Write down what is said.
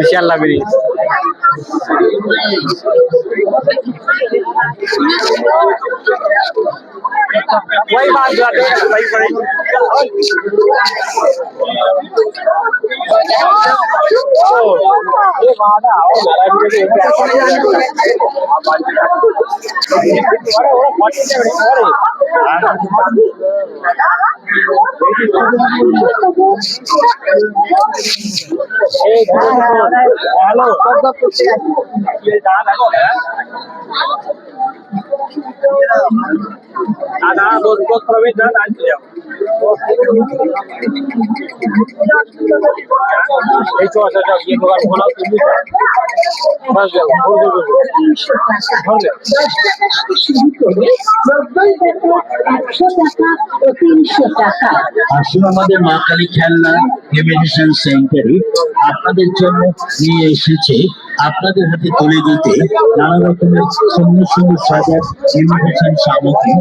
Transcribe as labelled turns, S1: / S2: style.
S1: শিয়াল্লা bridge वही बात जो आते हैं वही पड़ेगी হ্যালো দাদা দোষ বোধ প্রবীণ দাদা আনতে যাও এই চ চ চ ইয়ে তোমার ফোন তুমি
S2: আসুন আমাদের মা কালী খেলনা ইমিটেশন সেন্টারে আপনাদের জন্য নিয়ে এসেছে। আপনাদের হাতে তুলে দিতে নানা রকমের সুন্দর সুন্দর সাজার ইমিটেশন সামগ্রী।